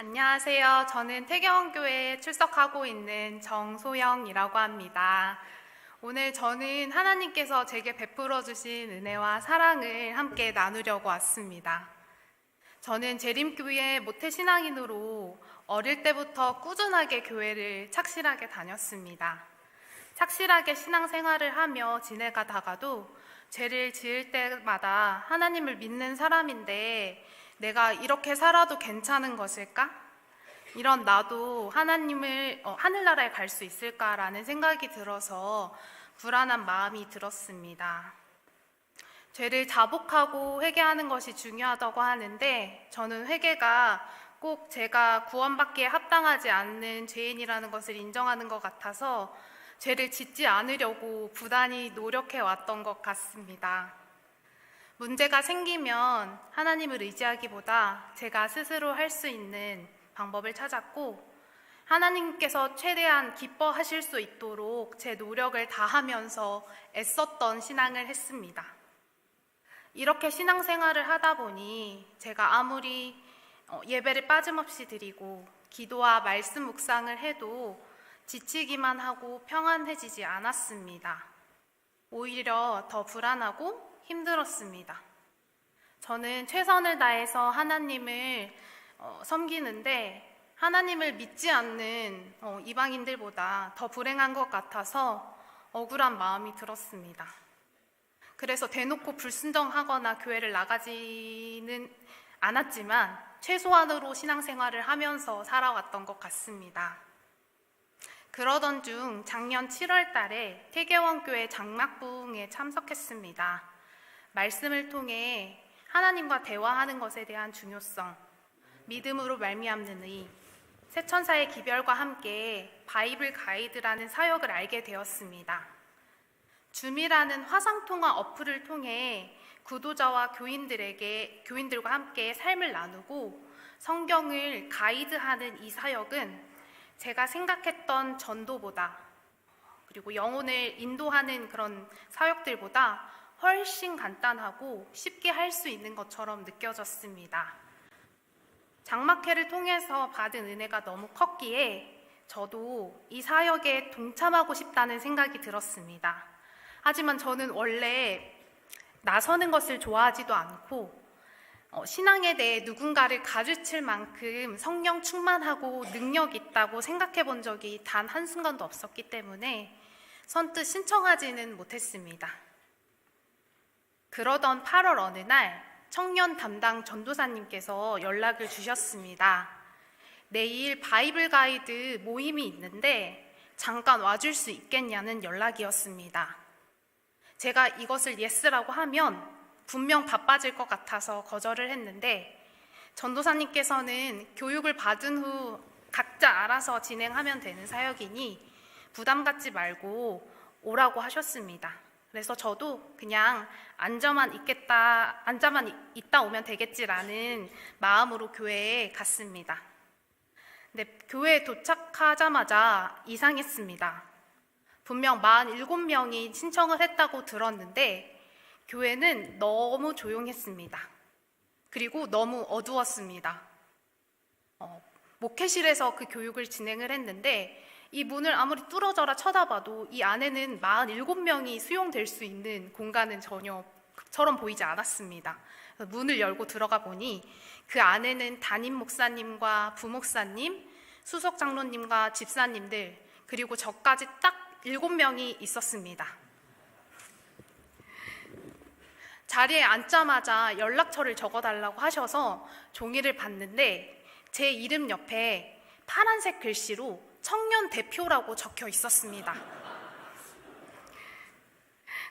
안녕하세요. 저는 태경교회에 출석하고 있는 정소영이라고 합니다. 오늘 저는 하나님께서 제게 베풀어 주신 은혜와 사랑을 함께 나누려고 왔습니다. 저는 재림교회 모태신앙인으로 어릴 때부터 꾸준하게 교회를 착실하게 다녔습니다. 착실하게 신앙생활을 하며 지내가다가도 죄를 지을 때마다 하나님을 믿는 사람인데 내가 이렇게 살아도 괜찮은 것일까? 이런 나도 하나님을 어, 하늘나라에 갈 수 있을까라는 생각이 들어서 불안한 마음이 들었습니다. 죄를 자복하고 회개하는 것이 중요하다고 하는데 저는 회개가 꼭 제가 구원받기에 합당하지 않는 죄인이라는 것을 인정하는 것 같아서 죄를 짓지 않으려고 부단히 노력해 왔던 것 같습니다. 문제가 생기면 하나님을 의지하기보다 제가 스스로 할 수 있는 방법을 찾았고 하나님께서 최대한 기뻐하실 수 있도록 제 노력을 다하면서 애썼던 신앙을 했습니다. 이렇게 신앙생활을 하다 보니 제가 아무리 어, 예배를 빠짐없이 드리고 기도와 말씀 묵상을 해도 지치기만 하고 평안해지지 않았습니다. 오히려 더 불안하고 힘들었습니다. 저는 최선을 다해서 하나님을 어, 섬기는데 하나님을 믿지 않는 어, 이방인들보다 더 불행한 것 같아서 억울한 마음이 들었습니다. 그래서 대놓고 불순종하거나 교회를 나가지는 않았지만 최소한으로 신앙생활을 하면서 살아왔던 것 같습니다. 그러던 중 작년 7월 달에 태계원교회 장막부흥에 참석했습니다. 말씀을 통해 하나님과 대화하는 것에 대한 중요성, 믿음으로 말미암는 의, 새 천사의 기별과 함께 바이블 가이드라는 사역을 알게 되었습니다. 줌이라는 화상 통화 어플을 통해 구도자와 교인들에게 교인들과 함께 삶을 나누고 성경을 가이드하는 이 사역은 제가 생각했던 전도보다 그리고 영혼을 인도하는 그런 사역들보다 훨씬 간단하고 쉽게 할 수 있는 것처럼 느껴졌습니다. 장막회를 통해서 받은 은혜가 너무 컸기에 저도 이 사역에 동참하고 싶다는 생각이 들었습니다. 하지만 저는 원래 나서는 것을 좋아하지도 않고 어, 신앙에 대해 누군가를 가르칠 만큼 성령 충만하고 능력 있다고 생각해 본 적이 단 한순간도 없었기 때문에 선뜻 신청하지는 못했습니다. 그러던 8월 어느 날 청년 담당 전도사님께서 연락을 주셨습니다. 내일 바이블 가이드 모임이 있는데 잠깐 와줄 수 있겠냐는 연락이었습니다. 제가 이것을 예스라고 하면 분명 바빠질 것 같아서 거절을 했는데 전도사님께서는 교육을 받은 후 각자 알아서 진행하면 되는 사역이니 부담 갖지 말고 오라고 하셨습니다. 그래서 저도 그냥 앉아만 있겠다, 앉아만 있다 오면 되겠지라는 마음으로 교회에 갔습니다. 근데 교회에 도착하자마자 이상했습니다. 분명 47명이 신청을 했다고 들었는데 교회는 너무 조용했습니다. 그리고 너무 어두웠습니다. 어, 목회실에서 그 교육을 진행을 했는데 이 문을 아무리 뚫어져라 쳐다봐도 이 안에는 47명이 수용될 수 있는 공간은 전혀처럼 보이지 않았습니다. 문을 열고 들어가 보니 그 안에는 담임 목사님과 부목사님, 수석 장로님과 집사님들, 그리고 저까지 딱 7명이 있었습니다. 자리에 앉자마자 연락처를 적어달라고 하셔서 종이를 봤는데 제 이름 옆에 파란색 글씨로 청년 대표라고 적혀 있었습니다.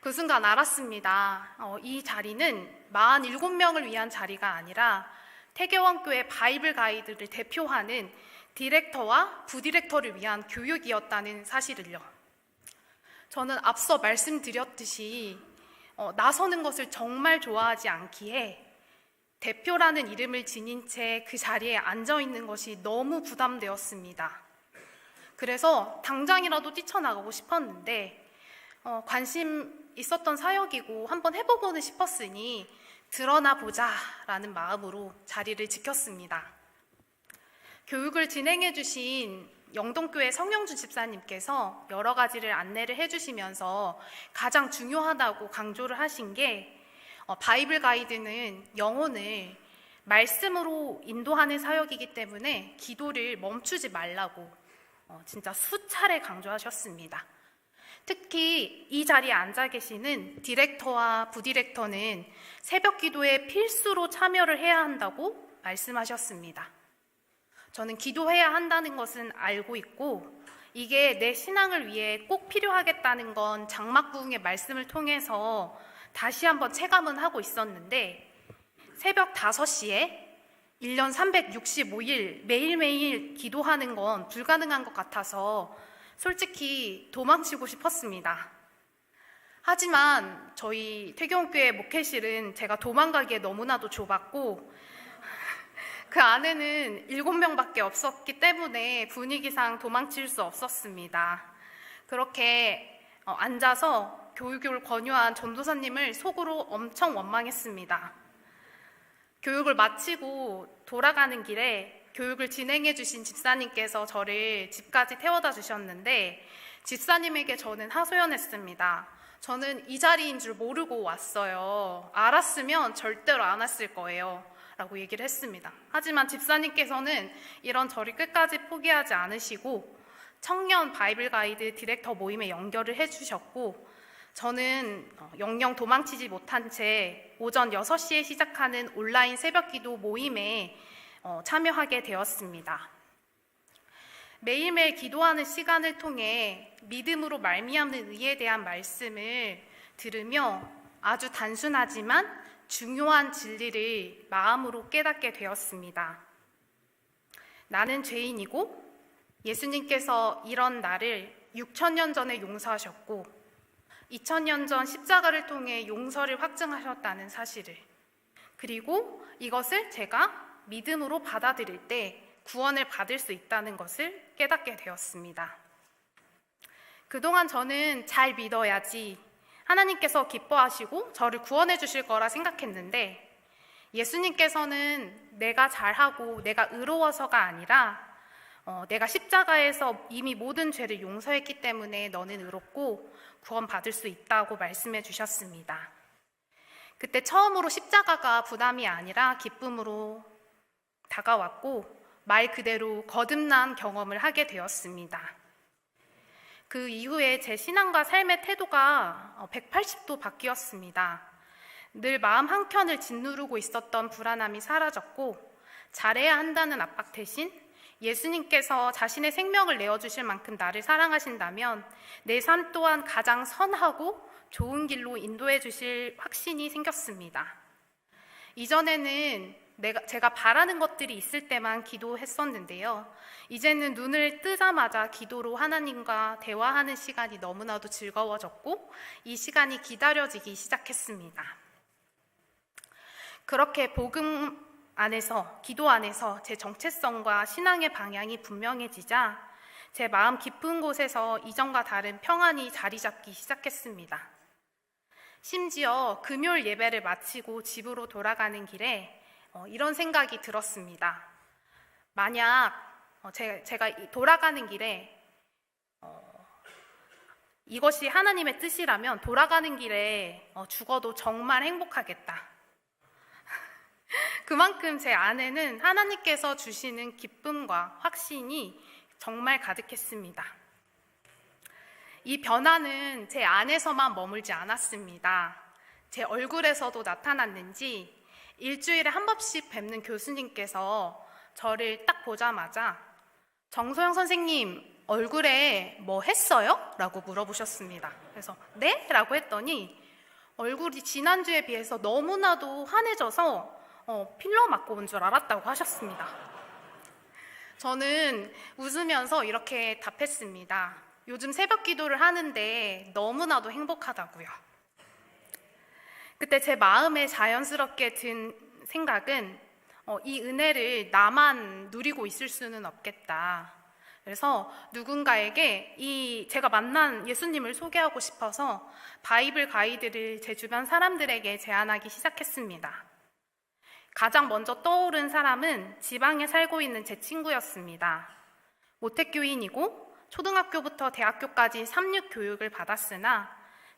그 순간 알았습니다. 어, 이 자리는 47명을 위한 자리가 아니라 태계원교회 바이블 가이드를 대표하는 디렉터와 부디렉터를 위한 교육이었다는 사실을요. 저는 앞서 말씀드렸듯이 어, 나서는 것을 정말 좋아하지 않기에 대표라는 이름을 지닌 채 그 자리에 앉아 있는 것이 너무 부담되었습니다. 그래서 당장이라도 뛰쳐나가고 싶었는데 어, 관심 있었던 사역이고 한번 해보고는 싶었으니 드러나 보자라는 마음으로 자리를 지켰습니다. 교육을 진행해 주신 영동교회 성영주 집사님께서 여러 가지를 안내를 해 주시면서 가장 중요하다고 강조를 하신 게 어, 바이블 가이드는 영혼을 말씀으로 인도하는 사역이기 때문에 기도를 멈추지 말라고 어, 진짜 수차례 강조하셨습니다. 특히 이 자리에 앉아 계시는 디렉터와 부디렉터는 새벽 기도에 필수로 참여를 해야 한다고 말씀하셨습니다. 저는 기도해야 한다는 것은 알고 있고 이게 내 신앙을 위해 꼭 필요하겠다는 건 장막 부흥의 말씀을 통해서 다시 한번 체감은 하고 있었는데 새벽 5시에 1년 365일 매일매일 기도하는 건 불가능한 것 같아서 솔직히 도망치고 싶었습니다. 하지만 저희 태경교회 목회실은 제가 도망가기에 너무나도 좁았고 그 안에는 일곱 명밖에 없었기 때문에 분위기상 도망칠 수 없었습니다. 그렇게 어, 앉아서 교육을 권유한 전도사님을 속으로 엄청 원망했습니다. 교육을 마치고 돌아가는 길에 교육을 진행해 주신 집사님께서 저를 집까지 태워다 주셨는데 집사님에게 저는 하소연했습니다. 저는 이 자리인 줄 모르고 왔어요. 알았으면 절대로 안 왔을 거예요. 라고 얘기를 했습니다. 하지만 집사님께서는 이런 저를 끝까지 포기하지 않으시고 청년 바이블 가이드 디렉터 모임에 연결을 해주셨고 저는 어, 영영 도망치지 못한 채 오전 6시에 시작하는 온라인 새벽 기도 모임에 어, 참여하게 되었습니다. 매일매일 기도하는 시간을 통해 믿음으로 말미암는 의에 대한 말씀을 들으며 아주 단순하지만 중요한 진리를 마음으로 깨닫게 되었습니다. 나는 죄인이고 예수님께서 이런 나를 6천년 전에 용서하셨고 2000년 전 십자가를 통해 용서를 확증하셨다는 사실을 그리고 이것을 제가 믿음으로 받아들일 때 구원을 받을 수 있다는 것을 깨닫게 되었습니다. 그동안 저는 잘 믿어야지 하나님께서 기뻐하시고 저를 구원해 주실 거라 생각했는데 예수님께서는 내가 잘하고 내가 의로워서가 아니라 어, 내가 십자가에서 이미 모든 죄를 용서했기 때문에 너는 의롭고 구원받을 수 있다고 말씀해 주셨습니다. 그때 처음으로 십자가가 부담이 아니라 기쁨으로 다가왔고 말 그대로 거듭난 경험을 하게 되었습니다. 그 이후에 제 신앙과 삶의 태도가 180도 바뀌었습니다. 늘 마음 한켠을 짓누르고 있었던 불안함이 사라졌고 잘해야 한다는 압박 대신 예수님께서 자신의 생명을 내어주실 만큼 나를 사랑하신다면 내 삶 또한 가장 선하고 좋은 길로 인도해 주실 확신이 생겼습니다. 이전에는 내가, 제가 바라는 것들이 있을 때만 기도했었는데요. 이제는 눈을 뜨자마자 기도로 하나님과 대화하는 시간이 너무나도 즐거워졌고 이 시간이 기다려지기 시작했습니다. 그렇게 복음 안에서, 기도 안에서 제 정체성과 신앙의 방향이 분명해지자 제 마음 깊은 곳에서 이전과 다른 평안이 자리 잡기 시작했습니다. 심지어 금요일 예배를 마치고 집으로 돌아가는 길에 어, 이런 생각이 들었습니다. 만약 어, 제, 제가 돌아가는 길에 어, 이것이 하나님의 뜻이라면 돌아가는 길에 어, 죽어도 정말 행복하겠다. 그만큼 제 안에는 하나님께서 주시는 기쁨과 확신이 정말 가득했습니다. 이 변화는 제 안에서만 머물지 않았습니다. 제 얼굴에서도 나타났는지 일주일에 한 번씩 뵙는 교수님께서 저를 딱 보자마자 정소영 선생님 얼굴에 뭐 했어요? 라고 물어보셨습니다. 그래서 네? 라고 했더니 얼굴이 지난주에 비해서 너무나도 환해져서 어, 필러 맞고 온 줄 알았다고 하셨습니다. 저는 웃으면서 이렇게 답했습니다. 요즘 새벽 기도를 하는데 너무나도 행복하다고요. 그때 제 마음에 자연스럽게 든 생각은 어, 이 은혜를 나만 누리고 있을 수는 없겠다. 그래서 누군가에게 이 제가 만난 예수님을 소개하고 싶어서 바이블 가이드를 제 주변 사람들에게 제안하기 시작했습니다. 가장 먼저 떠오른 사람은 지방에 살고 있는 제 친구였습니다. 모택교인이고 초등학교부터 대학교까지 삼육 교육을 받았으나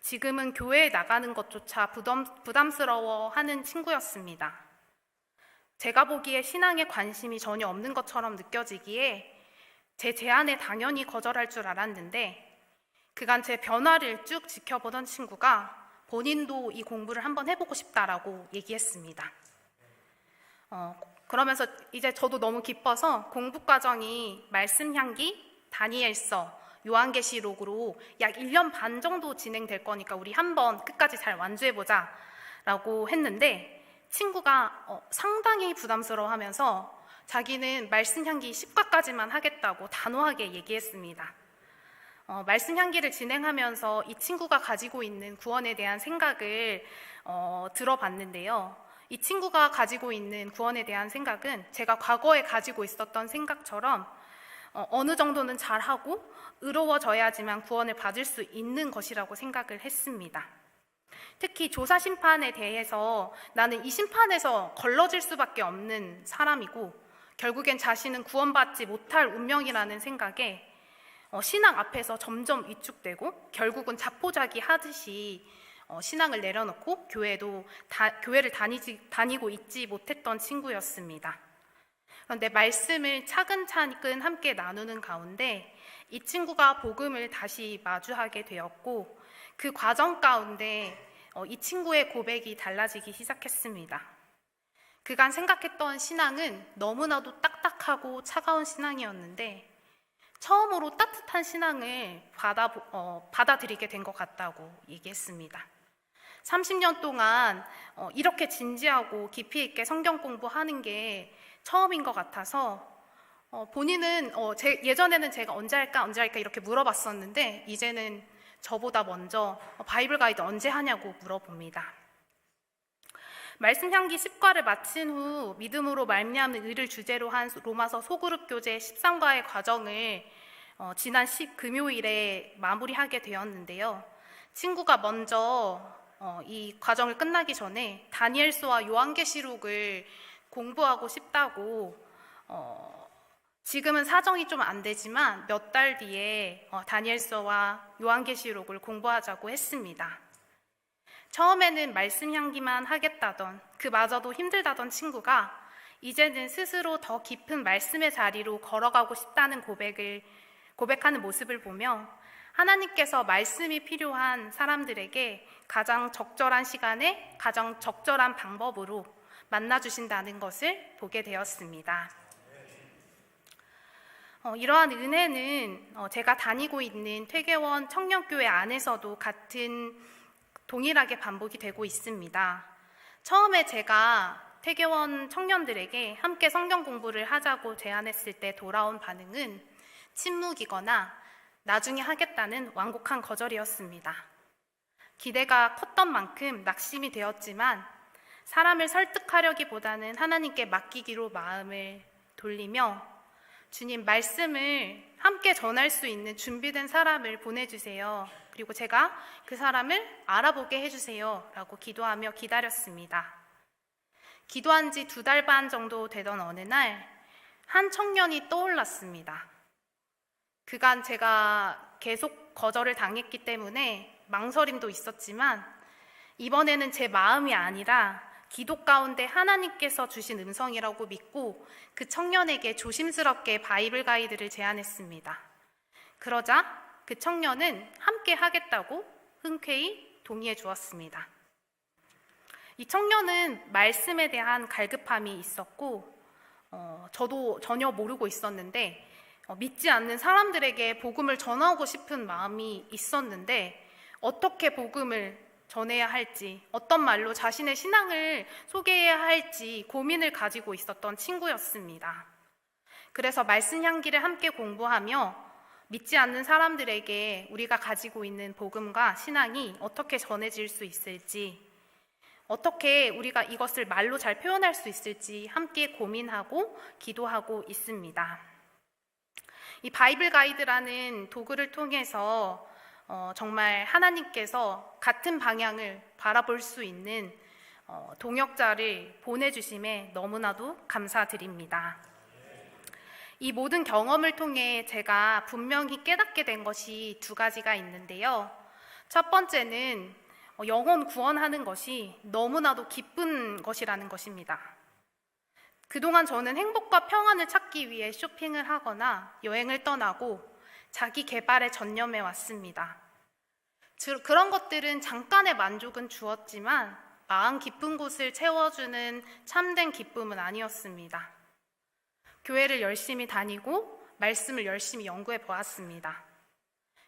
지금은 교회에 나가는 것조차 부담, 부담스러워 하는 친구였습니다. 제가 보기에 신앙에 관심이 전혀 없는 것처럼 느껴지기에 제 제안에 당연히 거절할 줄 알았는데 그간 제 변화를 쭉 지켜보던 친구가 본인도 이 공부를 한번 해보고 싶다라고 얘기했습니다. 어, 그러면서 이제 저도 너무 기뻐서 공부 과정이 말씀 향기, 다니엘서, 요한계시록으로 약 1년 반 정도 진행될 거니까 우리 한번 끝까지 잘 완주해 보자 라고 했는데 친구가 어, 상당히 부담스러워 하면서 자기는 말씀 향기 10과까지만 하겠다고 단호하게 얘기했습니다. 어, 말씀 향기를 진행하면서 이 친구가 가지고 있는 구원에 대한 생각을 어, 들어봤는데요. 이 친구가 가지고 있는 구원에 대한 생각은 제가 과거에 가지고 있었던 생각처럼 어, 어느 정도는 잘하고 의로워져야지만 구원을 받을 수 있는 것이라고 생각을 했습니다. 특히 조사 심판에 대해서 나는 이 심판에서 걸러질 수밖에 없는 사람이고 결국엔 자신은 구원받지 못할 운명이라는 생각에 어, 신앙 앞에서 점점 위축되고 결국은 자포자기 하듯이 어, 신앙을 내려놓고 교회도 다, 교회를 다니지, 다니고 있지 못했던 친구였습니다. 그런데 말씀을 차근차근 함께 나누는 가운데 이 친구가 복음을 다시 마주하게 되었고 그 과정 가운데 어, 이 친구의 고백이 달라지기 시작했습니다. 그간 생각했던 신앙은 너무나도 딱딱하고 차가운 신앙이었는데 처음으로 따뜻한 신앙을 받아, 어, 받아들이게 된 것 같다고 얘기했습니다. 30년 동안 어, 이렇게 진지하고 깊이 있게 성경 공부하는 게 처음인 것 같아서 어, 본인은 어, 제, 예전에는 제가 언제 할까 언제 할까 이렇게 물어봤었는데 이제는 저보다 먼저 어, 바이블 가이드 언제 하냐고 물어봅니다. 말씀 향기 10과를 마친 후 믿음으로 말미암는 의를 주제로 한 로마서 소그룹 교재 13과의 과정을 어, 지난 10 금요일에 마무리하게 되었는데요. 친구가 먼저 어, 이 과정을 끝나기 전에 다니엘서와 요한계시록을 공부하고 싶다고 어, 지금은 사정이 좀 안 되지만 몇 달 뒤에 어, 다니엘서와 요한계시록을 공부하자고 했습니다. 처음에는 말씀 향기만 하겠다던 그마저도 힘들다던 친구가 이제는 스스로 더 깊은 말씀의 자리로 걸어가고 싶다는 고백을 고백하는 모습을 보며 하나님께서 말씀이 필요한 사람들에게 가장 적절한 시간에 가장 적절한 방법으로 만나주신다는 것을 보게 되었습니다. 어, 이러한 은혜는 어, 제가 다니고 있는 퇴계원 청년교회 안에서도 같은 동일하게 반복이 되고 있습니다. 처음에 제가 태계원 청년들에게 함께 성경 공부를 하자고 제안했을 때 돌아온 반응은 침묵이거나 나중에 하겠다는 완곡한 거절이었습니다. 기대가 컸던 만큼 낙심이 되었지만 사람을 설득하려기보다는 하나님께 맡기기로 마음을 돌리며 주님 말씀을 함께 전할 수 있는 준비된 사람을 보내주세요. 그리고 제가 그 사람을 알아보게 해주세요. 라고 기도하며 기다렸습니다. 기도한 지 두 달 반 정도 되던 어느 날, 한 청년이 떠올랐습니다. 그간 제가 계속 거절을 당했기 때문에 망설임도 있었지만, 이번에는 제 마음이 아니라 기도 가운데 하나님께서 주신 음성이라고 믿고 그 청년에게 조심스럽게 바이블 가이드를 제안했습니다. 그러자 그 청년은 함께 하겠다고 흔쾌히 동의해 주었습니다. 이 청년은 말씀에 대한 갈급함이 있었고, 어, 저도 전혀 모르고 있었는데, 어, 믿지 않는 사람들에게 복음을 전하고 싶은 마음이 있었는데, 어떻게 복음을 전해야 할지, 어떤 말로 자신의 신앙을 소개해야 할지 고민을 가지고 있었던 친구였습니다. 그래서 말씀 향기를 함께 공부하며 믿지 않는 사람들에게 우리가 가지고 있는 복음과 신앙이 어떻게 전해질 수 있을지, 어떻게 우리가 이것을 말로 잘 표현할 수 있을지 함께 고민하고 기도하고 있습니다. 이 바이블 가이드라는 도구를 통해서 어, 정말 하나님께서 같은 방향을 바라볼 수 있는 어, 동역자를 보내주심에 너무나도 감사드립니다. 이 모든 경험을 통해 제가 분명히 깨닫게 된 것이 두 가지가 있는데요. 첫 번째는 어, 영혼 구원하는 것이 너무나도 기쁜 것이라는 것입니다. 그동안 저는 행복과 평안을 찾기 위해 쇼핑을 하거나 여행을 떠나고 자기 개발에 전념해 왔습니다. 즉, 그런 것들은 잠깐의 만족은 주었지만 마음 깊은 곳을 채워주는 참된 기쁨은 아니었습니다. 교회를 열심히 다니고 말씀을 열심히 연구해 보았습니다.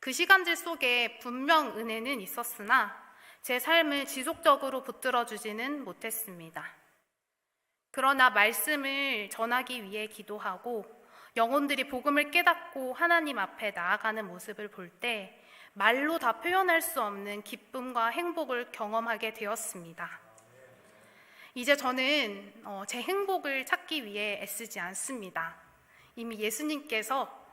그 시간들 속에 분명 은혜는 있었으나 제 삶을 지속적으로 붙들어 주지는 못했습니다. 그러나 말씀을 전하기 위해 기도하고 영혼들이 복음을 깨닫고 하나님 앞에 나아가는 모습을 볼 때 말로 다 표현할 수 없는 기쁨과 행복을 경험하게 되었습니다. 이제 저는 어, 제 행복을 찾기 위해 애쓰지 않습니다. 이미 예수님께서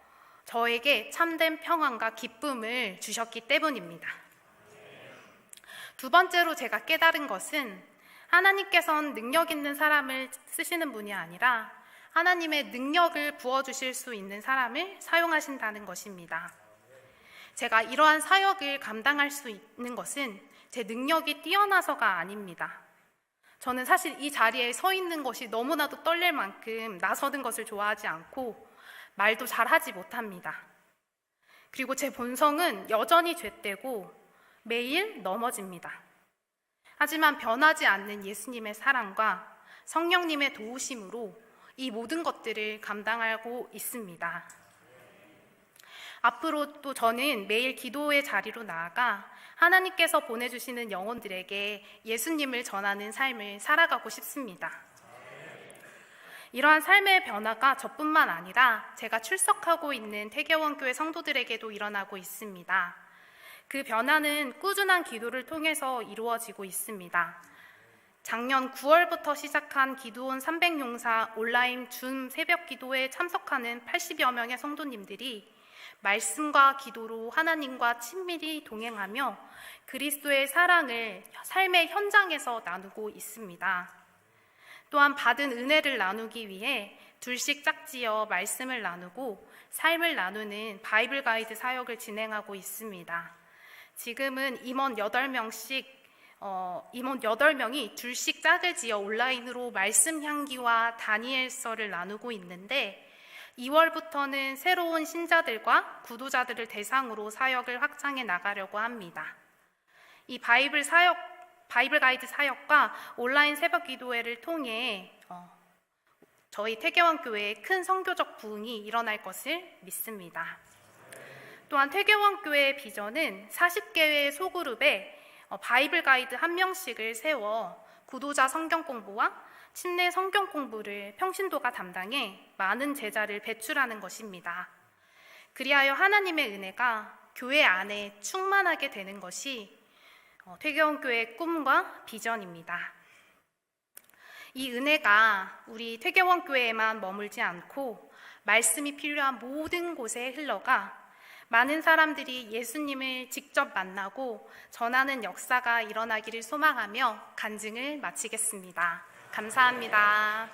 저에게 참된 평안과 기쁨을 주셨기 때문입니다. 두 번째로 제가 깨달은 것은 하나님께서는 능력 있는 사람을 쓰시는 분이 아니라 하나님의 능력을 부어주실 수 있는 사람을 사용하신다는 것입니다. 제가 이러한 사역을 감당할 수 있는 것은 제 능력이 뛰어나서가 아닙니다. 저는 사실 이 자리에 서 있는 것이 너무나도 떨릴 만큼 나서는 것을 좋아하지 않고 말도 잘 하지 못합니다. 그리고 제 본성은 여전히 죄되고 매일 넘어집니다. 하지만 변하지 않는 예수님의 사랑과 성령님의 도우심으로 이 모든 것들을 감당하고 있습니다. 앞으로 또 저는 매일 기도의 자리로 나아가 하나님께서 보내주시는 영혼들에게 예수님을 전하는 삶을 살아가고 싶습니다. 이러한 삶의 변화가 저뿐만 아니라 제가 출석하고 있는 태계원교회 성도들에게도 일어나고 있습니다. 그 변화는 꾸준한 기도를 통해서 이루어지고 있습니다. 작년 9월부터 시작한 기도원 300용사 온라인 줌 새벽 기도에 참석하는 80여 명의 성도님들이 말씀과 기도로 하나님과 친밀히 동행하며 그리스도의 사랑을 삶의 현장에서 나누고 있습니다. 또한 받은 은혜를 나누기 위해 둘씩 짝지어 말씀을 나누고 삶을 나누는 바이블 가이드 사역을 진행하고 있습니다. 지금은 임원 8명씩 어, 임원 8명이 둘씩 짝을 지어 온라인으로 말씀 향기와 다니엘서를 나누고 있는데 2월부터는 새로운 신자들과 구도자들을 대상으로 사역을 확장해 나가려고 합니다. 이 바이블 사역, 바이블 가이드 사역과 온라인 새벽 기도회를 통해 어, 저희 태계원 교회에 큰 성교적 부흥이 일어날 것을 믿습니다. 또한 퇴계원 교회의 비전은 40개의 소그룹에 어, 바이블 가이드 한 명씩을 세워 구도자 성경 공부와 침례 성경 공부를 평신도가 담당해 많은 제자를 배출하는 것입니다. 그리하여 하나님의 은혜가 교회 안에 충만하게 되는 것이 어, 퇴계원 교회의 꿈과 비전입니다. 이 은혜가 우리 퇴계원 교회에만 머물지 않고 말씀이 필요한 모든 곳에 흘러가 많은 사람들이 예수님을 직접 만나고 전하는 역사가 일어나기를 소망하며 간증을 마치겠습니다. 감사합니다.